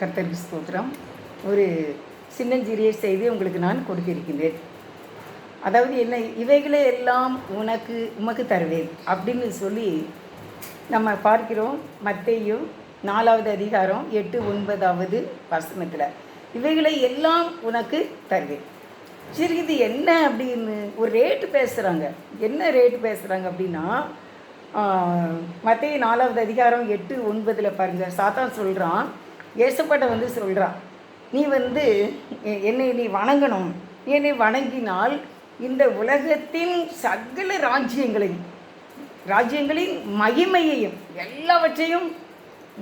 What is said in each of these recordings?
கர்த்தருக்கு ஸ்தோத்திரம். ஒரு சின்னஞ்சிறிய செய்தி உங்களுக்கு நான் கொடுத்திருக்கின்றேன். அதாவது என்ன இவைகளை எல்லாம் உனக்கு உமக்கு தருவேன் அப்படின்னு சொல்லி நம்ம பார்க்கிறோம். மத்தையும் நாலாவது அதிகாரம் எட்டு ஒன்பதாவது வசனத்தில். இவைகளை எல்லாம் உனக்கு தருவேன். சரி இது என்ன அப்படின்னு ஒரு ரேட்டு பேசுகிறாங்க என்ன ரேட்டு பேசுகிறாங்க அப்படின்னா மத்திய நாலாவது அதிகாரம் எட்டு ஒன்பதில் பாருங்கள் சாத்தான் சொல்கிறான் ஏசப்பாட்டை வந்து சொல்கிறான் நீ வந்து எ- என்னை நீ வணங்கணும். நீ என்னை வணங்கினால் இந்த உலகத்தின் சகல ராஜ்யங்களையும் ராஜ்யங்களின் மகிமையையும் எல்லாவற்றையும்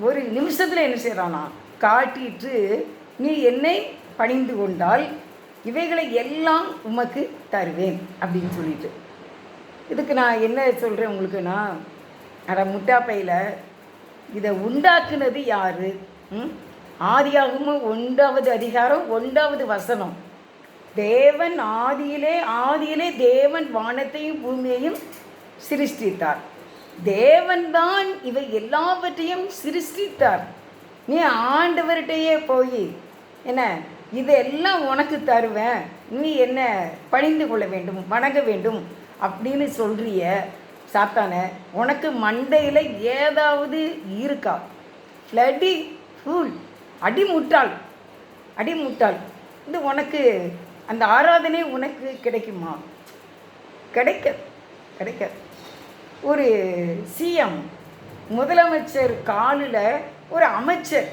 ஒரு நிமிஷத்தில் என்ன செய்கிறானா காட்டிட்டு நீ என்னை பணிந்து கொண்டால் இவைகளை எல்லாம் உமக்கு தருவேன் அப்படின்னு சொல்லிட்டு. இதுக்கு நான் என்ன சொல்கிறேன் உங்களுக்குன்னா அட முட்டாப்பையில் இதை உண்டாக்குனது யார்? ஆதியாகமும் ஒன்றாவது அதிகாரம் ஒன்றாவது வசனம். தேவன் ஆதியிலே ஆதியிலே தேவன் வானத்தையும் பூமியையும் சிருஷ்டித்தார். தேவன்தான் இவை எல்லாவற்றையும் சிருஷ்டித்தார். நீ ஆண்டவர்கிட்டயே போய் என்ன இதெல்லாம் உனக்கு தருவேன். நீ என்ன பணிந்து கொள்ள வேண்டும் வணங்க வேண்டும் அப்படின்னு சொல்கிறிய சாத்தான உனக்கு மண்டையில் ஏதாவது இருக்கா? ஃப்ளடி ஃபூல் அடிமுட்டாள் அடிமுட்டாள். இது உனக்கு அந்த ஆராதனை உனக்கு கிடைக்குமா? கிடைக்க கிடைக்க. ஒரு சிஎம் முதலமைச்சர் காலில் ஒரு அமைச்சர்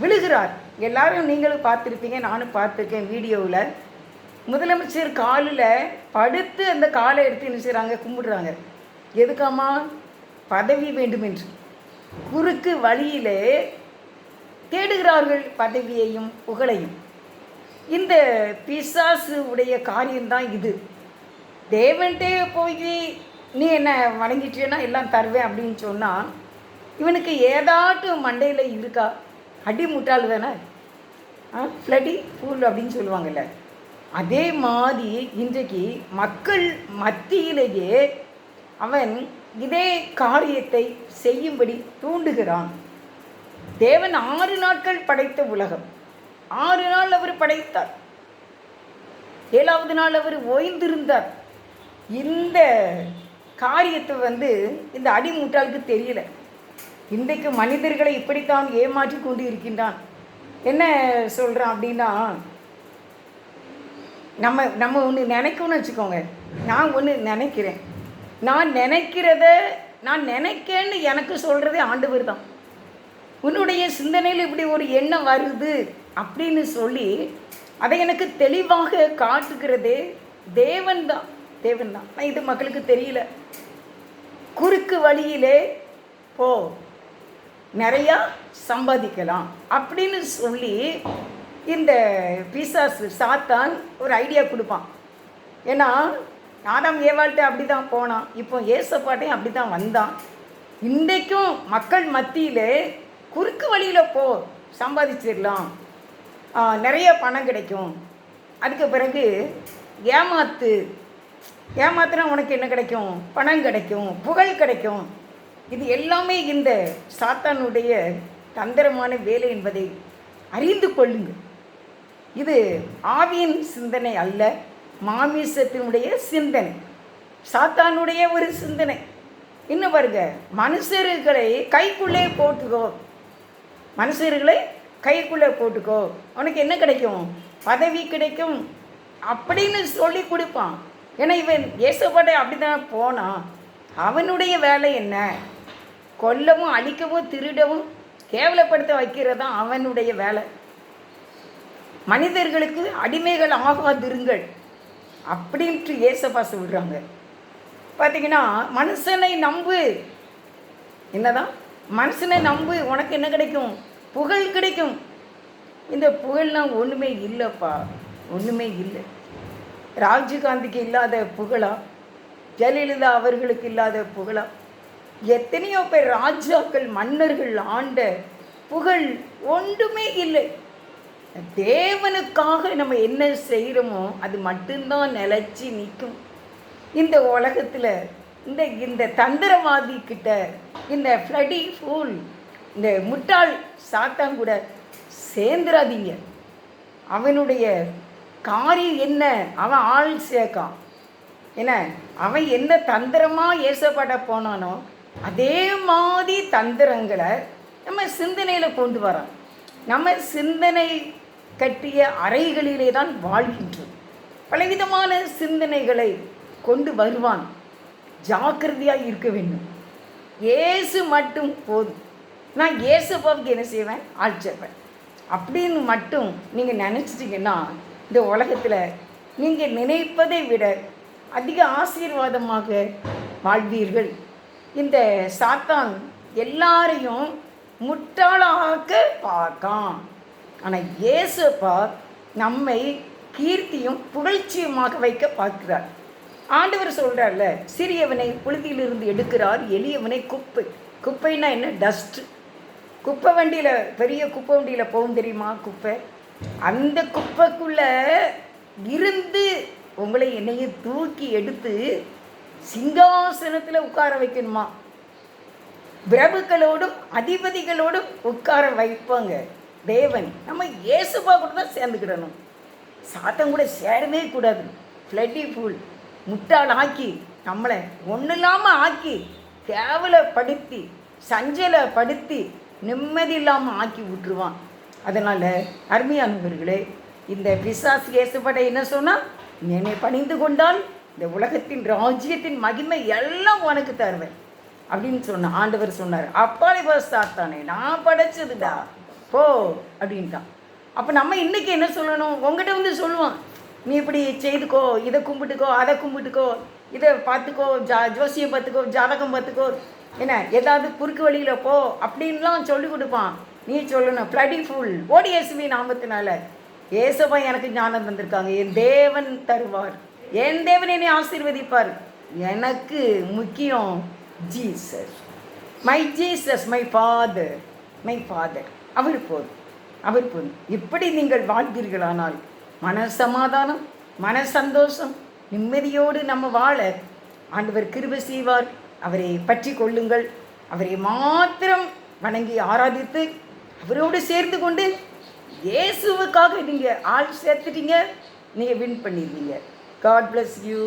விழுகிறார். எல்லாரும் நீங்களும் பார்த்துருப்பீங்க நானும் பார்த்துருக்கேன் வீடியோவில். முதலமைச்சர் காலில் படுத்து அந்த காலை எடுத்து என்ன செய்கிறாங்க கும்பிடுறாங்க. எதுக்காமா பதவி வேண்டும் என்று குறுக்கு வழியிலே தேடுகிறார்கள் பதவியையும் புகழையும். இந்த பிசாசு உடைய காரியம்தான் இது. தேவன்ட்டே போய் நீ என்ன வணங்கிட்டேன்னா எல்லாம் தருவேன் அப்படின்னு சொன்னால் இவனுக்கு ஏதாட்டும் மண்டையில் இருக்கா? அடி முட்டாள் தானே? ஆ ஃப்ளடி ஃபூல் அப்படின்னு சொல்லுவாங்கல்ல. அதே மாதிரி இன்றைக்கு மக்கள் மத்தியிலேயே அவன் இதே காரியத்தை செய்யும்படி தூண்டுகிறான். தேவன் ஆறு நாட்கள் படைத்த உலகம். ஆறு நாள் அவர் படைத்தார். ஏழாவது நாள் அவர் ஓய்ந்திருந்தார். இந்த காரியத்தை வந்து இந்த அடிமுட்டாளுக்கு தெரியல. இன்றைக்கு மனிதர்களை இப்படித்தான் ஏமாற்றி கொண்டு இருக்கின்றான் என்ன சொல்கிறான் அப்படின்னா நம்ம நம்ம ஒன்று நினைக்கணும்னு வச்சுக்கோங்க. நான் ஒன்று நினைக்கிறேன். நான் நினைக்கிறத நான் நினைக்கேன்னு எனக்கு சொல்கிறதே ஆண்டவர் தான். உன்னுடைய சிந்தனையில் இப்படி ஒரு எண்ணம் வருது அப்படின்னு சொல்லி அதை எனக்கு தெளிவாக காட்டுகிறதே தேவன் தான். தேவன் தான். ஆனால் இது மக்களுக்கு தெரியல. குறுக்கு வழியிலே போ. நிறையா சம்பாதிக்கலாம் அப்படின்னு சொல்லி இந்த பிசாசு சாத்தான் ஒரு ஐடியா கொடுப்பான். ஏன்னா ஆதாம் ஏவாள்கிட்ட அப்படி தான் போனான். இப்போ ஏசப்பாட்டையும் அப்படி தான் வந்தான். இன்றைக்கும் மக்கள் மத்தியில் குறுக்கு வழியில் போ சம்பாதிச்சிடலாம். ஆ, நிறைய பணம் கிடைக்கும். அதுக்கு பிறகு ஏமாத்து. ஏமாத்துனா உனக்கு என்ன கிடைக்கும்? பணம் கிடைக்கும். புகழ் கிடைக்கும். இது எல்லாமே இந்த சாத்தானுடைய தந்திரமான வேலை என்பதை அறிந்து கொள்ளுங்கள். இது ஆவியின் சிந்தனை அல்ல மாமிசத்தினுடைய சிந்தனை. சாத்தானுடைய ஒரு சிந்தனை. இன்னும் பாருங்க மனுஷர்களை கைக்குள்ளே போட்டுக்கோ. மனுஷர்களை கைக்குள்ளே போட்டுக்கோ. உனக்கு என்ன கிடைக்கும்? பதவி கிடைக்கும். அப்படின்னு சொல்லி கொடுப்பான். ஏன்னா இவன் இயேசுபாட்டை அப்படி தான் போனான். அவனுடைய வேலை என்ன? கொல்லவும் அழிக்கவும் திருடவும் கேவலப்படுத்த வைக்கிறது தான் அவனுடைய வேலை. மனிதர்களுக்கு அடிமைகள் ஆகாதிருங்கள். அப்படின்ட்டு ஏசப்பா சொல்கிறாங்க பார்த்தீங்கன்னா மனுஷனை நம்பு. என்னதான்? மனுஷனை நம்பு. உனக்கு என்ன கிடைக்கும்? புகழ் கிடைக்கும். இந்த புகழ்லாம் ஒன்றுமே இல்லைப்பா. ஒன்றுமே இல்லை. ராஜீவ்காந்திக்கு இல்லாத புகழா? ஜெயலலிதா அவர்களுக்கு இல்லாத புகழா? எத்தனையோ பேர் ராஜாக்கள் மன்னர்கள் ஆண்ட புகழ் ஒன்றுமே இல்லை. தேவனுக்காக நம்ம என்ன செய்கிறோமோ அது மட்டும்தான் நிலச்சி நிற்கும் இந்த உலகத்தில் இந்த இந்த தந்திரவாதி கிட்ட இந்த ஃப்ளடி ஃபூல் இந்த முட்டாள் சாத்தான் கூட சேர்ந்துடாதீங்க அவனுடைய காரியம் என்ன? அவன் ஆள் சேர்க்கான் என்ன அவன் என்ன தந்திரமாக ஏசப்பட போனானோ அதே மாதிரி தந்திரங்களை நம்ம சிந்தனையில் கொண்டு வரோம் நம்ம சிந்தனை கட்டிய அறைகளிலே தான் வாழ்கின்றோம். பலவிதமான சிந்தனைகளை கொண்டு வருவான். ஜாக்கிரதையாக இருக்க வேண்டும். ஏசு மட்டும் போதும். நான் இயேசுப்பாவுக்கு என்ன செய்வேன்? ஆட்சேப்பேன் அப்படின்னு மட்டும் நீங்கள் நினச்சிட்டிங்கன்னா இந்த உலகத்தில் நீங்கள் நினைப்பதை விட அதிக ஆசீர்வாதமாக வாழ்வீர்கள். இந்த சாத்தான் எல்லாரையும் முட்டாளாக்க பார்க்கான் ஆனால் இயேசுப்பா நம்மை கீர்த்தியும் புகழ்ச்சியுமாக வைக்க பார்க்கிறார். ஆண்டவர் சொல்கிறார்ல சிறியவனை புழுதியிலிருந்து எடுக்கிறார் எளியவனை குப்பை. குப்பைன்னா என்ன? டஸ்ட்டு குப்பை வண்டியில் பெரிய குப்பை வண்டியில் போகும் தெரியுமா குப்பை? அந்த குப்பைக்குள்ளே இருந்து உங்களை என்னையும் தூக்கி எடுத்து சிங்காசனத்தில் உட்கார வைக்கணுமா? பிரபுக்களோடும் அதிபதிகளோடும் உட்கார வைப்பாங்க. தேவன் நம்ம இயேசுப்பா கூட தான் சேர்ந்துக்கிடணும். சாத்தம் கூட சேரவே கூடாது. ஃப்ளட்டி ஃபுல் முட்டாள் ஆக்கி நம்மளை ஒன்றும் இல்லாமல் ஆக்கி கேவலப்படுத்தி சஞ்சலப்படுத்தி நிம்மதி இல்லாமல் ஆக்கி விட்டுருவான். அதனால் அருமையானவர்களே இந்த பிசாசு இயேசுப்பட என்ன சொன்னால் என்னை பணிந்து கொண்டால் இந்த உலகத்தின் ராஜ்யத்தின் மகிமை எல்லாம் உனக்கு தருவேன். அப்படின்னு சொன்ன ஆண்டவர் சொன்னார். அப்பாலே பஸ் சாத்தானே நான் படைச்சதுடா. போ அப்படின்ட்டான். அப்போ நம்ம இன்றைக்கி என்ன சொல்லணும்? உங்ககிட்ட வந்து சொல்லுவான். நீ இப்படி செய்துக்கோ இதை கும்பிட்டுக்கோ அதை கும்பிட்டுக்கோ இதை பார்த்துக்கோ ஜா ஜோசியம் பார்த்துக்கோ ஜாதகம் பார்த்துக்கோ என்ன ஏதாவது குறுக்கு வழியில் போ அப்படின்லாம் சொல்லி கொடுப்பான். நீ சொல்லணும். ஃப்ளடி ஃபுல் ஓடிஎஸ்வி நாமத்தினால. ஏசப்பா எனக்கு ஞானம் தந்திருக்காங்க. என் தேவன் தருவார். என் தேவன் என்னை ஆசீர்வதிப்பார். எனக்கு முக்கியம் Jesus. My Jesus my father my father அவர் போதும். அவர் போதும். இப்படி நீங்கள் வாழ்வீர்களானால் மன சமாதானம் மன சந்தோஷம் நிம்மதியோடு நம்ம வாழ ஆண்டவர் கிருப செய்வார். அவரை பற்றி கொள்ளுங்கள். அவரை மாத்திரம் வணங்கி ஆராதித்து அவரோடு சேர்ந்து கொண்டு இயேசுவுக்காக நீங்கள் ஆள் சேர்த்துட்டீங்க. நீங்கள் வின் பண்ணிடுவீங்க காட் பிளஸ் யூ